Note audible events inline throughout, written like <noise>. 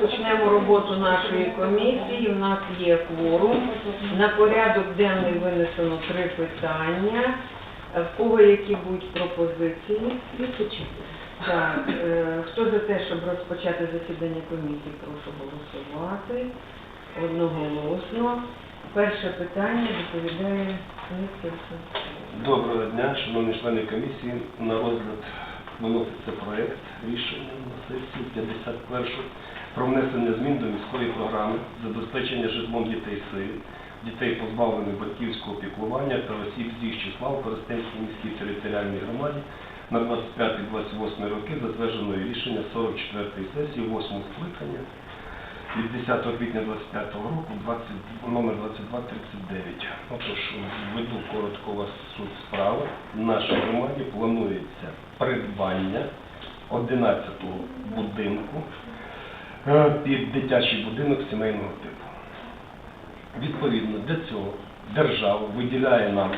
розпочнемо роботу нашої комісії. У нас є кворум. На порядок денний винесено три питання. Е, В кого які будуть пропозиції? Так, е, хто за те, щоб розпочати засідання комісії, прошу голосувати. Одноголосно. Перше питання доповідає Никитин. Доброго дня, шановні члени комісії. На розгляд виноситься проект рішення на сесію 51 про внесення змін до міської програми забезпечення житлом дітей сиріт, дітей позбавлених батьківського піклування та осіб з їх числа у Коростенській міській територіальній громаді на 25-28 роки, затвердженої рішення 44-ї сесії 8 скликання від 10 квітня 25 року 20, номер 2239. Отож, введу коротко вас суть справи. В нашій громаді планується придбання 11-го будинку під дитячий будинок сімейного типу. Відповідно, для цього держава виділяє нам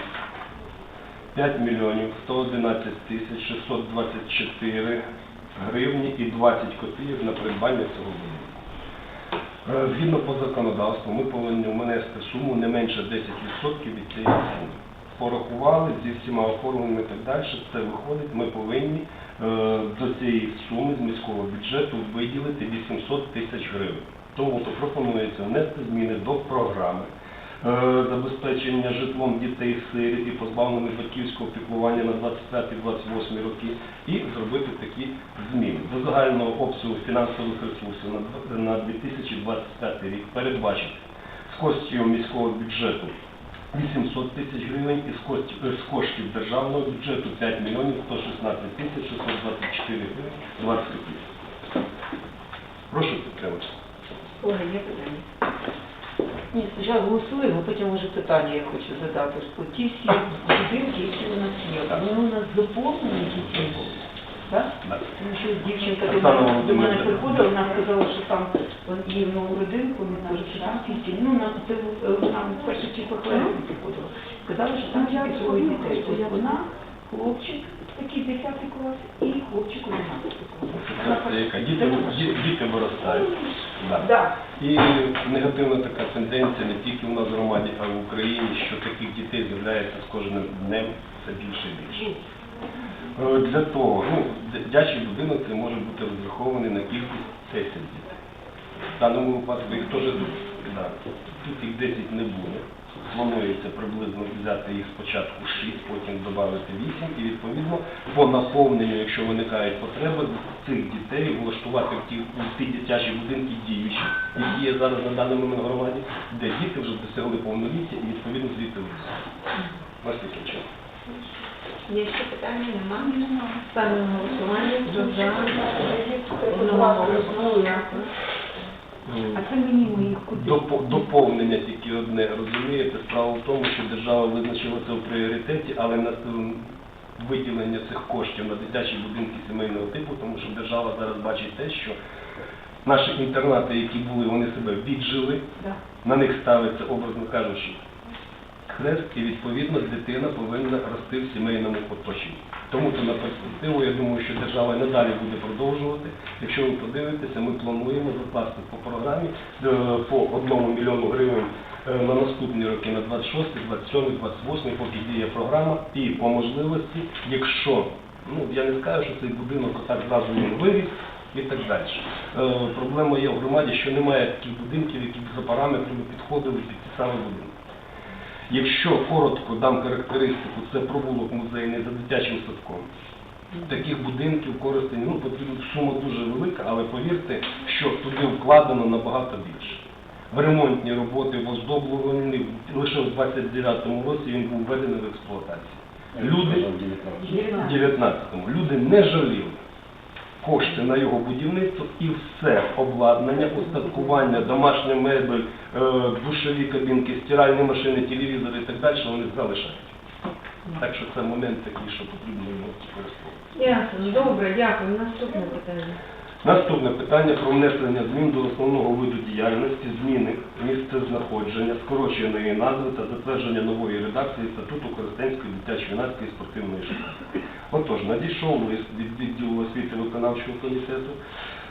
5 мільйонів 111 тисяч 624 гривні і 20 копійок на придбання цього будинку. Е, Згідно по законодавству, ми повинні внести суму не менше 10% від цієї суми. Порахували зі всіма оформленнями і так далі, це виходить, ми повинні до цієї суми з міського бюджету виділити 800 тисяч гривень. Тому то пропонується внести зміни до програми е, забезпечення житлом дітей сиріт і позбавлених батьківського піклування на 25-28 роки і зробити такі зміни. До загального обсягу фінансових ресурсів на дв- на 2025 рік передбачити з коштів міського бюджету 800 тисяч гривень і е, з коштів державного бюджету 5 мільйонів 116 тисяч 624 гривень 20 копійок. Прошу підтримати. Оля, є питання? Ні, спочатку голосуємо, потім може питання я хочу задати. Ті всі будинки, які у нас є, вони у нас дітей, так? Так. Дівчинка до мене, до мене приходила, вона сказала, що там в нову родинку, вона каже, що там тільки, ну, на, це, вона в перше чи по приходила. Сказала, що там тільки троє дітей. Тобто вона, хлопчик, такий 10 клас, і хлопчик 11 клас. Діти, діти виростають. Да. Да. І негативна така тенденція не тільки у нас в громаді, а й в Україні, що таких дітей з'являється з кожним днем все більше і більше. Е, Для того, ну, дитячий будинок це може бути розрахований на кількість 10 дітей. В даному випадку їх теж да, тут їх 10 не буде. Планується приблизно взяти їх спочатку 6, потім додати 8 і відповідно по наповненню, якщо виникають потреби, цих дітей влаштувати в ті, в ті дитячі будинки діючі, які є зараз на даному момент громаді, де діти вже досягли повноліття і відповідно звідти вийшли. Ось таким чином. Є ще питання? Нема? Ставлю на голосування. Хто за? Одноголосно. Дякую. А це мені моїх куди? Допо- Доповнення тільки одне, розумієте, справа в тому, що держава визначила це в пріоритеті, але на виділення цих коштів на дитячі будинки сімейного типу, тому що держава зараз бачить те, що наші інтернати, які були, вони себе віджили, Да. на них ставиться, образно кажучи, хрест, і відповідно дитина повинна рости в сімейному оточенні. Тому то на перспективу, я думаю, що держава надалі буде продовжувати. Якщо ви подивитеся, ми плануємо закласти по програмі е, по одному мільйону гривень е, на наступні роки, на 26, 27, 28, поки діє програма, і по можливості, якщо, ну я не скажу, що цей будинок отак зразу він виріс, і так далі. Е, проблема є в громаді, що немає таких будинків, які за параметрами підходили під ці самі будинки. Якщо коротко дам характеристику, це провулок музейний за дитячим садком. Таких будинків користень, ну потрібна сума дуже велика, але повірте, що туди вкладено набагато більше. В ремонтні роботи, в оздоблюванні, лише в 29-му році він був введений в експлуатацію. Люди 19-му. Люди не жаліли кошти на його будівництво і все обладнання, устаткування, домашня мебель, е, душові кабінки, стиральні машини, телевізори і так далі, вони залишають. Так що це момент такий, що потрібно його використовувати. Ясно. Добре, дякую. Наступне питання. Наступне питання про внесення змін до основного виду діяльності, зміни місце знаходження, скороченої назви та затвердження нової редакції статуту Коростенської дитячо-юнацької спортивної школи. Отож, надійшов лист від відділу освіти виконавчого комітету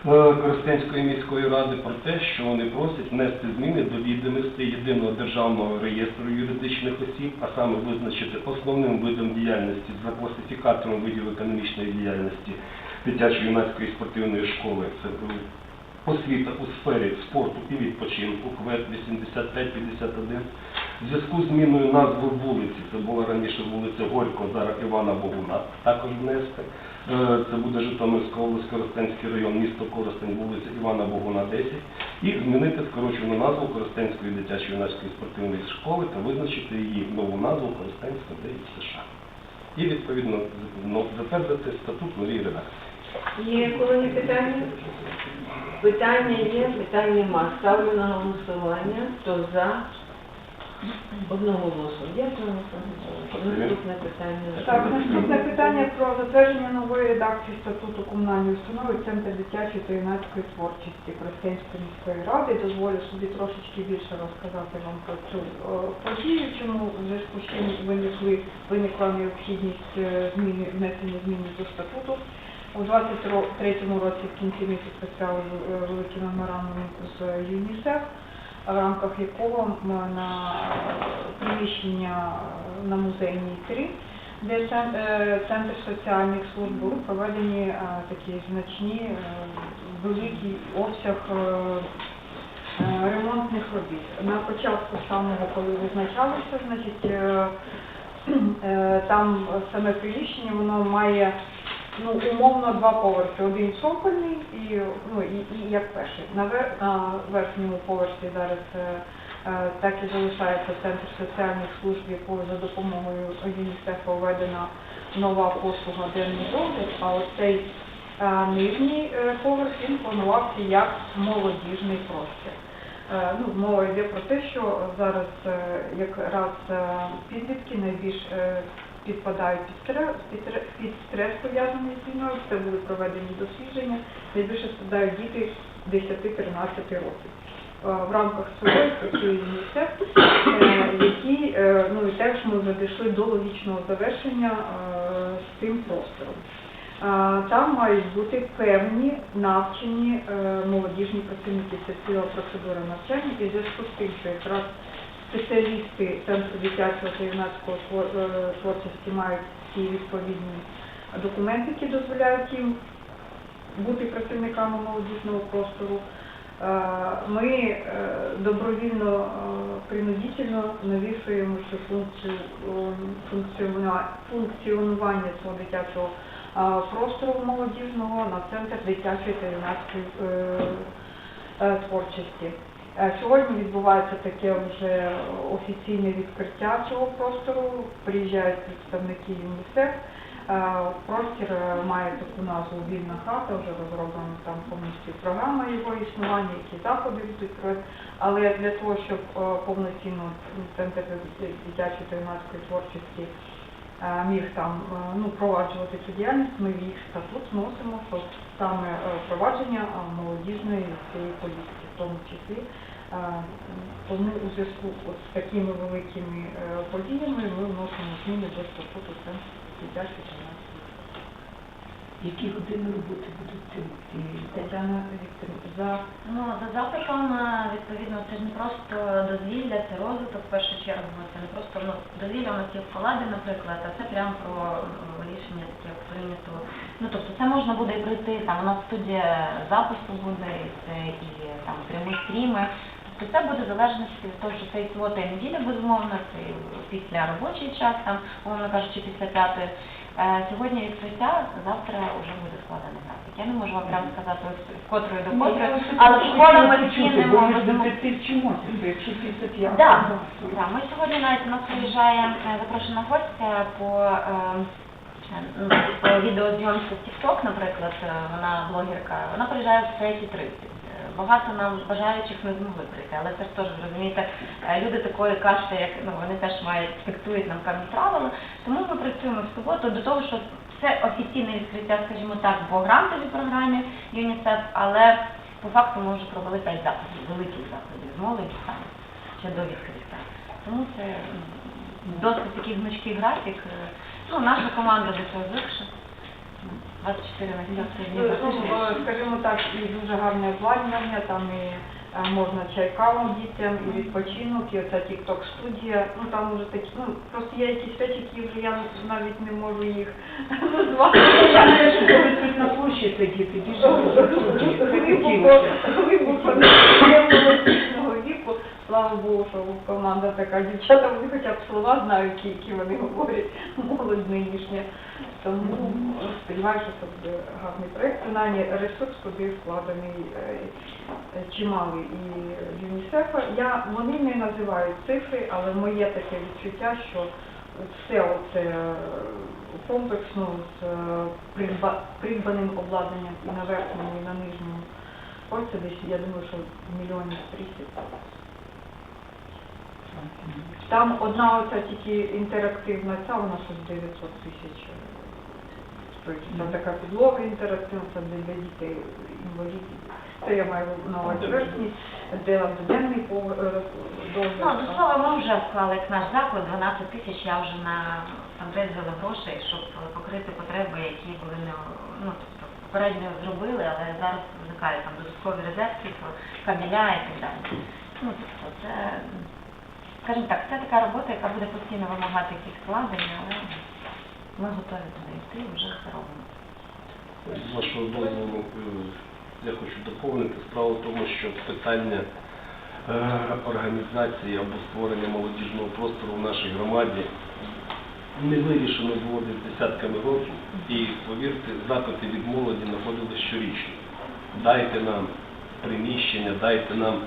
е, Коростенської міської ради про те, що вони просять внести зміни до відомостей єдиного державного реєстру юридичних осіб, а саме визначити основним видом діяльності за класифікатором видів економічної діяльності дитячо-юнацької спортивної школи. Це е, освіта у сфері спорту і відпочинку, КВЕД 8551. В зв'язку з зміною назви вулиці, це була раніше вулиця Горько, зараз Івана Богуна, також внести. Е, Це буде Житомирська область, Коростенський район, місто Коростень, вулиця Івана Богуна, 10. І змінити скорочену назву Коростенської дитячо-юнацької спортивної школи та визначити її нову назву Коростенська 9 США. І відповідно ну, затвердити статут новій редакції. Є колеги питання? Питання є, питань нема. Ставлю на голосування. Хто за? Одноголосно. Дякую, Олександр Наступне питання. Так, наступне питання про затвердження нової редакції статуту комунальної установи Центр дитячої та юнацької творчості Крестянської міської ради. Дозволю собі трошечки більше розказати вам про цю е, подію, чому в зв'язку з чим виникли, виникла необхідність е, зміни, внесення змін до статуту. У 23-му році в кінці місяця е, великий меморандум з ЮНІСЕФ в рамках якого на приміщення на музейній 3, де центр соціальних служб були проведені е, такі значні, е, великий обсяг е, ремонтних робіт. На початку самого, коли визначалося, значить, там саме приміщення воно має ну, умовно два поверхи. Один цокольний і, ну, і, і як перший. На, вер, на верхньому поверсі зараз е, е, так і залишається центр соціальних служб, якою за допомогою ЮНІСЕФу введена нова послуга денний догляд, а оцей е, нижній е, поверх він планувався як молодіжний простір. Е, Ну, мова йде про те, що зараз е, якраз підлітки найбільш підпадають під стрес, під стрес, пов'язаний з війною. Це були проведені дослідження. Найбільше страдають діти 10-13 років. Е, В рамках своєї працює ЮНІСЕФ, е, які, е, ну і теж ми вже дійшли до логічного завершення з цим простором. Там мають бути певні навчені молодіжні працівники. Це ціла процедура навчання і зв'язку з тим, що якраз спеціалісти Центру дитячого та юнацького е, творчості мають ці відповідні документи, які дозволяють їм бути працівниками молодіжного простору. Е, Ми е, добровільно принудительно навішуємо е, функціонування, цього дитячого простору молодіжного на центр дитячої та юнацької творчості. Е, Сьогодні відбувається таке вже офіційне відкриття цього простору. Приїжджають представники ЮНІСЕФ. Е, Простір е, має таку назву Вільна хата, вже розроблена там повністю програма його існування, які заходи проводити. Але для того, щоб повноцінно центр дитячої та творчості міг там ну, проваджувати цю діяльність, ми в їх статут вносимо, саме впровадження е, молодіжної цієї політики, в тому числі. Тому у зв'язку з такими великими е, подіями ми вносимо зміни до статуту центру дитячої юнацької Які години роботи будуть Тетяна Вікторівна, за Ну, за запитом, е, відповідно, це ж не просто дозвілля, це розвиток в першу чергу. Це не просто ну, дозвілля у нас є в Паладі, наприклад, а це прямо про е, рішення таке прийнято. Ну тобто це можна буде і пройти, там у нас студія запису буде, і це і там прямі стріми. Тобто це буде залежності від того, що це і субота і неділя, безумовно, це після робочий час, там, умовно кажучи, після п'ятої. Е, Сьогодні відкриття, завтра вже буде складений графік. Я не можу вам прямо сказати, з котрої до котрої, але в школах ми змінимо. якщо після п'ятого. То- ми сьогодні навіть у нас приїжджає е, запрошена гостя по, е, ну, відеозйомці в TikTok, наприклад, вона блогерка, вона приїжджає в 3.30. Багато нам бажаючих не змогли прийти, але це ж теж розумієте, е, люди такої кашти, як ну вони теж мають диктують нам певні правила. Тому ми працюємо в суботу до того, що це офіційне відкриття, скажімо так, по грантовій програмі ЮНІСЕФ, але по факту ми вже провели п'ять заходів, великих заходів з молоді саме ще до відкриття. Тому це досить такий гнучкий графік. Е, Ну, наша команда до цього звикша. 24 на 7 Ну, днів ну, скажімо так, і дуже гарне обладнання, там і е, можна чай каву дітям, і відпочинок, і оця тік-ток студія. Ну там уже такі, ну просто є якісь речі, які вже я навіть не можу їх <laughs> назвати. Я знаю, що тут на площі сидіти, молодіжного <laughs> віку. Слава Богу, що команда така. Дівчата вони хоча б слова знають, які вони говорять, молодь нинішня. Тому сподіваюся, що це буде гарний проєкт. Принаймні ресурс туди вкладений е, е, чималий і ЮНІСЕФа. Я вони не називають цифри, але моє таке відчуття, що все оце е, комплексно з е, придбаним обладнанням і на верхньому, і на нижньому поверсі десь, я думаю, що мільйонів 300. Там одна оця тільки інтерактивна ця, вона щось 900 тисяч. е, стоїть. Там така підлога інтерактивна, це для дітей інвалідів. Це я маю на увазі верхній, де денний догляд. Ну, до слова, ми вже вклали як наш заклад 12 тисяч, я вже на фандрейзили грошей, щоб покрити потреби, які були не ну, тобто попередньо зробили, але зараз виникають там додаткові розетки, кабеля і так далі. Ну, тобто це, скажімо так, це така робота, яка буде постійно вимагати якісь вкладення, але ми готові туди йти, вже це робимо. З вашого дозволу е, я хочу доповнити справу в тому, що питання е, організації або створення молодіжного простору в нашій громаді не вирішено було десь десятками років. І повірте, запити від молоді знаходились щорічно. Дайте нам приміщення, дайте нам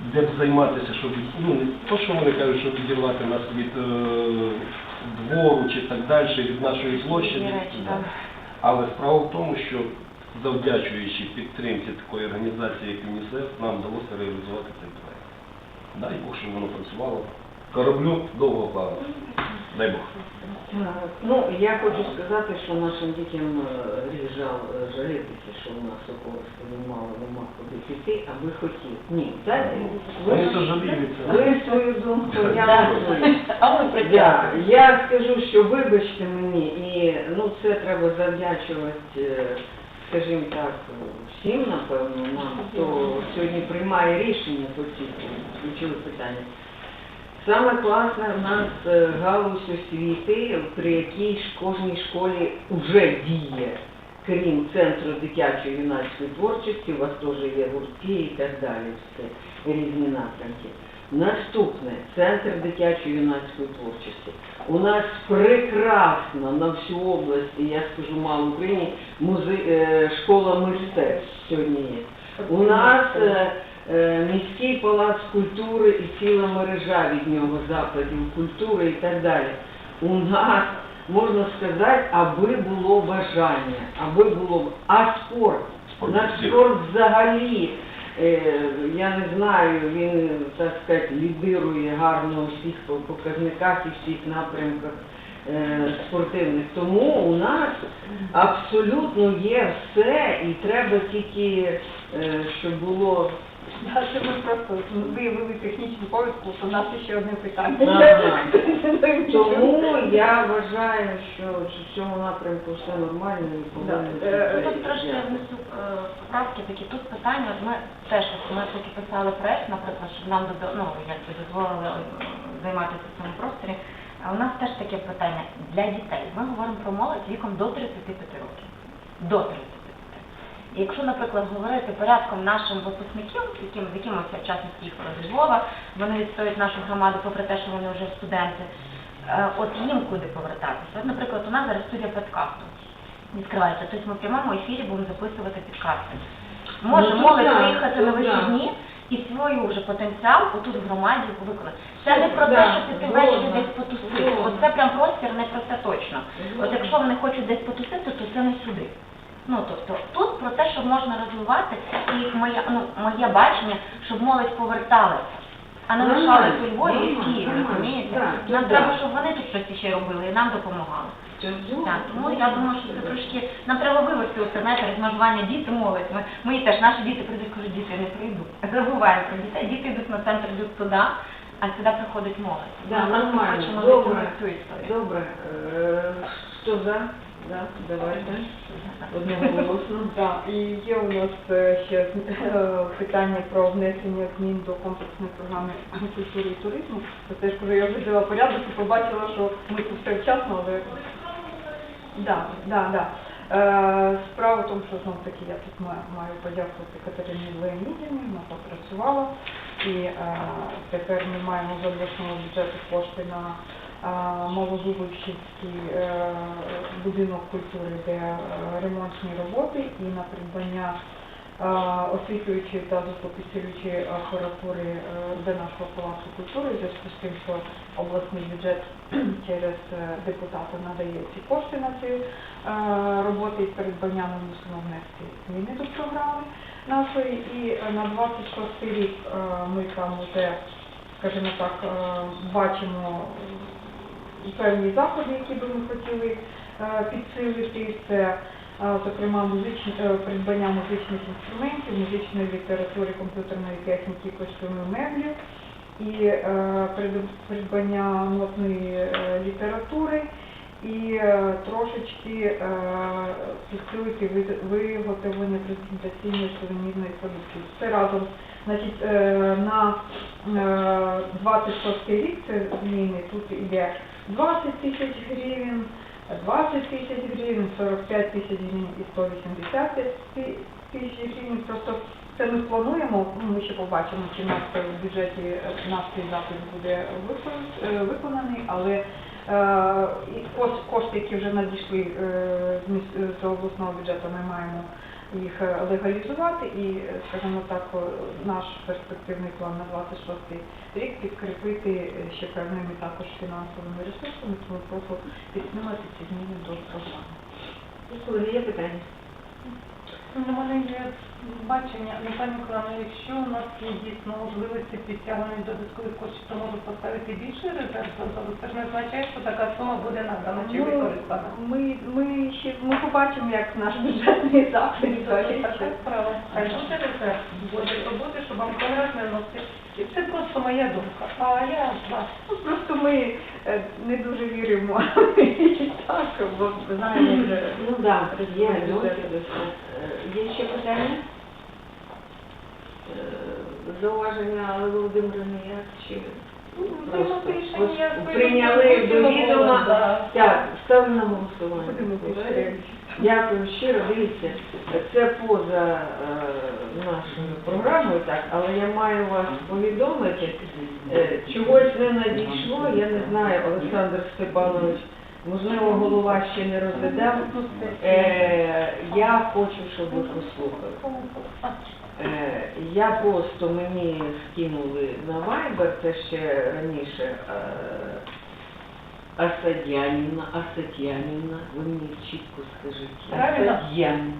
де б займатися, щоб ну не то, що вони кажуть, щоб відірвати нас від е, двору чи так далі, від нашої Да. Але справа в тому, що завдячуючи підтримці такої організації, як ЮНІСЕФ, нам вдалося реалізувати цей проект. Дай Бог, щоб воно працювало. Кораблю довго плавати. Дай Бог. Ну, я хочу сказати, що нашим дітям е, ріжав е, жалітися, що у нас у Коростені мало нема куди піти, а ви хотіли. Ні, дайте, ви, ви свою думку, я Да. свою. А ми Я, я скажу, що вибачте мені, і ну це треба завдячувати, е, скажімо так, всім, напевно, нам, хто сьогодні приймає рішення по цих ключових питаннях. Саме класне в нас е, галузь освіти, при якій кожній школі вже діє, крім центру дитячої юнацької творчості, у вас теж є гуртки і так далі, все різні напрямки. Наступне центр дитячої юнацької творчості. У нас прекрасно на всю область, і я скажу мало в Україні, музе... е, школа мистецтв сьогодні є. У нас е, міський палац культури і ціла мережа від нього закладів культури і так далі. У нас, можна сказати, аби було бажання, аби було а спорт. Наш спорт взагалі, е, я не знаю, він, так сказати, лідирує гарно у всіх показниках і всіх напрямках е, спортивних. Тому у нас абсолютно є все, і треба тільки, е, щоб було Да, Це ми просто виявили технічну повістку, що у нас ще одне питання. <laughs> Тому я вважаю, що в цьому напрямку все нормально і повинно. Е, бути. Тут трошки я внесу е, поправки такі. Тут питання, от ми теж ми поки писали проект, наприклад, щоб нам ну, якби дозволили е, займатися в цьому просторі. А у нас теж таке питання для дітей. Ми говоримо про молодь віком до 35 років. До 35. Якщо, наприклад, говорити порядком нашим випускників, яким, з якими частності їх Львова, вони відстоюють нашу громаду, попри те, що вони вже студенти, е, от їм куди повертатися. От, наприклад, у нас зараз студія подкасту відкривається. Тобто ми в прямому ефірі будемо записувати підкасти. Може Ну, молодь приїхати на вихідні і свою вже потенціал отут в громаді виконати. Це не про те, що згодна. ввечері десь потусити. Згодна. От це прям простір не про це точно. От якщо вони хочуть десь потусити, то це не сюди. Ну тобто тут про те, щоб можна розвивати, і моє, ну, моє бачення, щоб молодь поверталася, а не лишалась у Львові і в Києві, розумієте? Нам треба, щоб вони тут щось ще робили і нам допомагали. Так, тому я думаю, що це трошки нам треба вивести оце, знаєте, розмежування діти, молодь. Ми, мої теж наші діти прийдуть, кажуть, діти не прийдуть. <laughs> Забуваємо про дітей. Діти йдуть на центр, йдуть туди, а сюди приходить молодь. Да, нормально. Добре. Добре. Е, Хто за? Да, давайте. Одноголосно. <laughs> Так, і є у нас е, ще е, питання про внесення змін до комплексної програми культури і туризму. Це теж, коли я взяла порядок і побачила, що ми тут все вчасно, але да, да, да. Е, Справа в тому, що знов таки я тут маю, маю подякувати Катерині Леонідівні, вона попрацювала. І е, тепер ми маємо з обласного бюджету кошти на е, е, будинок культури, де е, ремонтні роботи і на придбання е, освітлюючої та звукопідсилюючої апаратури для нашого палацу культури, зв'язку з тим, що обласний бюджет <clears throat> через депутата надає ці кошти на ці роботи і придбання ми мусимо внести зміни до програми нашої. І на 26 рік ми там вже, скажімо так, бачимо певні заходи, які би ми хотіли е, підсилити. Це е, зокрема музичні е, придбання музичних інструментів, музичної літератури, комп'ютерної техніки, костюмів меблів і придбання нотної літератури і трошечки підсилити виготовлення презентаційної сувенірної продукції. Це разом значить, на е, 26 рік це зміни, тут іде 20 тисяч гривень, 20 тисяч гривень, 45 тисяч гривень і 180 тисяч гривень. Просто це ми плануємо, ну, ми ще побачимо, чи в нас в бюджеті наш цей запит буде е, виконаний, але е, кошти, які вже надійшли е, з обласного бюджету, ми маємо їх е, легалізувати і, е, скажімо так, наш перспективний план на 26 рік підкріпити е, ще певними також фінансовими ресурсами, тому прошу підтримати ці зміни до програми. Є питання? У мене є бачення, ну, пані Миколаївна, якщо у нас є дійсно можливості підтягнення додаткових коштів, то можуть поставити більший резерв то Це ж не означає, що така сума буде надана чи Ну, використана. Ми, ми ще ми побачимо, як наш бюджетний. Це така справа. Хай буде резерв, буде роботи, щоб вам конкретно носити. І це просто моя думка. А я. Ну, Просто ми е, не дуже віримо так, бо знаємо вже. Ну так, да, є досвід. Е, Є ще питання? Е, Зауваження, але як чи Ну, ось ви прийняли до відома? Так, ставлю на голосування. Дякую щиро. Дивіться, це поза е, нашою програмою, так, але я маю вас повідомити, е, чогось не надійшло, я не знаю, Олександр Степанович, можливо, голова ще не розглядав. Е, я хочу, щоб ви послухали. Е, я просто мені скинули на Viber, це ще раніше е, Асадянівна, Асатянівна, ви мені чітко скажіть. Правильно? Асадянівна.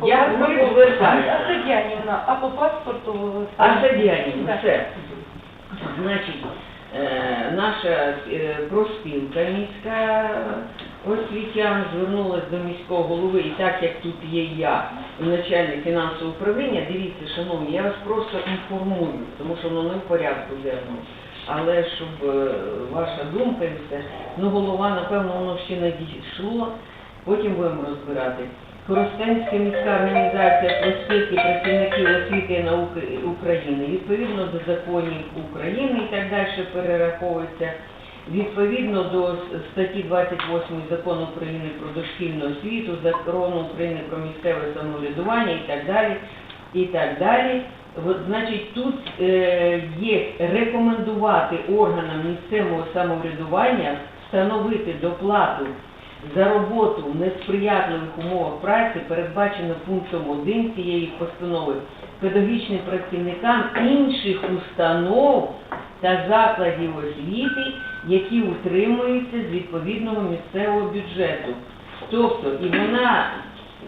По Я паспорту- ви повертаєте. Асадянівна, а по паспорту... Асадянівна, Так. все. Значить, е, наша е, профспілка міська освітян звернулася до міського голови, і так як тут є я, начальник фінансового управління, дивіться, шановні, я вас просто інформую, тому що воно не в порядку денному. Але щоб е, ваша думка і все, ну голова, напевно, воно ще не дійшло, потім будемо розбирати. Коростенська міська організація проспілки працівників освіти і науки України відповідно до законів України і так далі перераховується. Відповідно до статті 28 закону України про дошкільну освіту, закону України про місцеве самоврядування і так далі. І так далі. Значить, тут е, є рекомендувати органам місцевого самоврядування встановити доплату за роботу в несприятливих умовах праці, передбачено пунктом 1 цієї постанови, педагогічним працівникам інших установ та закладів освіти, які утримуються з відповідного місцевого бюджету. Тобто, і вона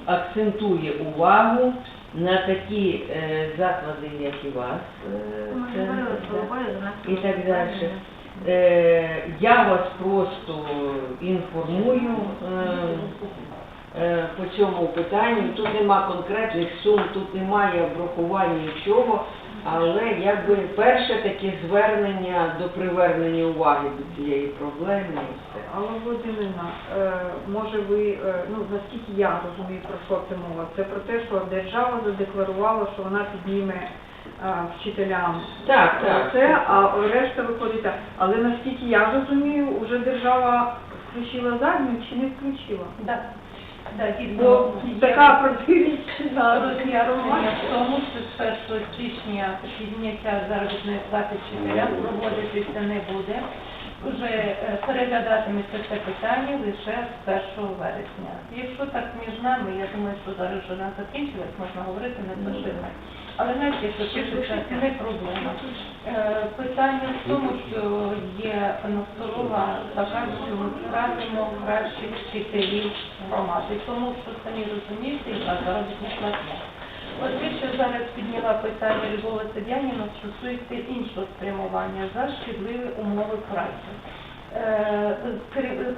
акцентує увагу на такі е, заклади, як і вас, е, це- за нас і так далі. Е, я вас просто інформую е, е, по цьому питанню. Тут нема конкретних сум, тут немає врахування нічого. Але якби перше таке звернення до привернення уваги до цієї проблеми і все. Але Володимирівна, е, може ви, е, ну наскільки я розумію, про що це мова? Це про те, що держава задекларувала, що вона підніме е, вчителям Так, так. це, а решта виходить. так. Але наскільки я розумію, вже держава включила задню чи не включила? Да. Бо така протиріч роз'ярування в тому, що з 1 січня підняття заробітної плати вчителям проводитися не буде. Вже е, переглядатиметься це питання лише з 1 вересня. Якщо так між нами, я думаю, що зараз вже вона закінчилась, можна говорити не поширено. Але навіть якщо пишеться, не проблема. Е, Питання в тому, що є насторога така, що ми втратимо кращих вчителів громади, тому що самі розумієте, яка заробітна платня. От що зараз підняла питання Любова Садяніна, стосується іншого спрямування за шкідливі умови праці. Е,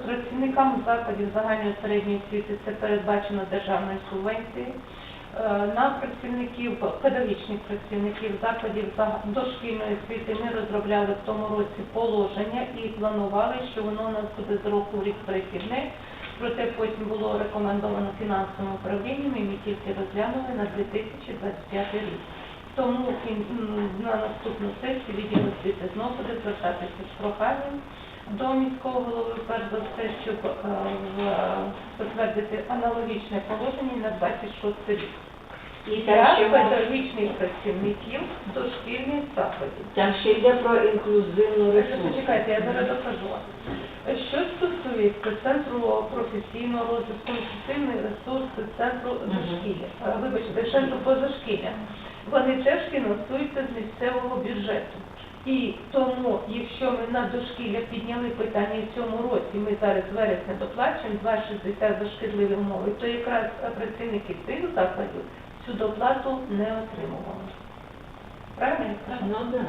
Працівникам закладів загальної середньої освіти це передбачено державною субвенцією. Е, На працівників, педагогічних працівників закладів дошкільної освіти ми розробляли в тому році положення і планували, що воно у нас буде з року в рік перехідне. Проте потім було рекомендовано фінансовим управлінням, і ми тільки розглянули на 2025 рік. Тому на наступну сесію відділ освіти знову буде звертатися з проханням до міського голови, перш за все, щоб е, затвердити аналогічне положення на 26 рік. І ще, педагогічних працівників дошкільних закладів. там ще йде про інклюзивну ресурсу. Почекайте, я зараз докажу. Що стосується центру професійного розвитку, інклюзивний ресурс центру дошкілля, е, вибачте, центру позашкілля, вони теж фінансуються з місцевого бюджету. І тому, якщо ми на дошкілля підняли питання в цьому році, ми зараз вересня доплачуємо 2,60 за шкідливі умови, то якраз працівники цих закладів цю доплату не отримували. Правильно? Ну, да.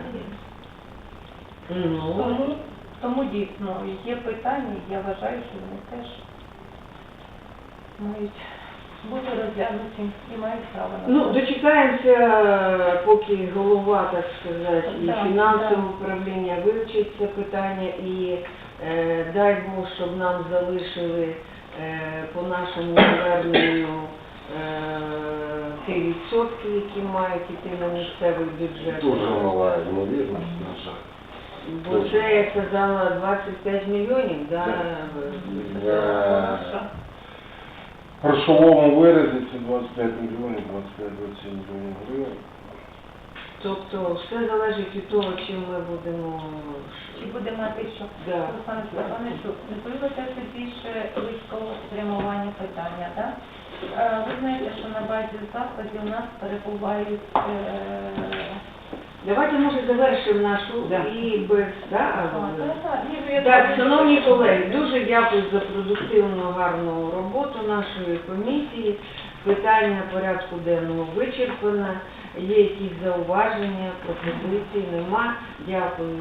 Ну, Тому, тому дійсно є питання, я вважаю, що вони теж мають бути розглянуті і мають право на Ну, це. дочекаємося, поки голова, так сказати, і Да, фінансове да. управління вивчить це питання і е, дай Бог, щоб нам залишили е, по нашому зверненню е, ті відсотки, які мають іти на місцевий бюджет. Дуже мала ймовірність, на жаль. Бо це, я казала, 25 мільйонів, да? В грошовому виразі це 25 мільйонів, 25-27 мільйонів гривень. Тобто все залежить від того, чим ми будемо... Чи буде мати що? Да. Руслан Степановичу, можливо, це більше військового спрямування питання, так? Ви знаєте, що на базі закладів у нас перебувають е, Давайте, може, завершимо нашу Да. і без... Да? а, так, ну, шановні колеги, дуже дякую за продуктивну, гарну роботу нашої комісії. Питання порядку денного вичерпано. Є якісь зауваження, пропозиції? Нема. Дякую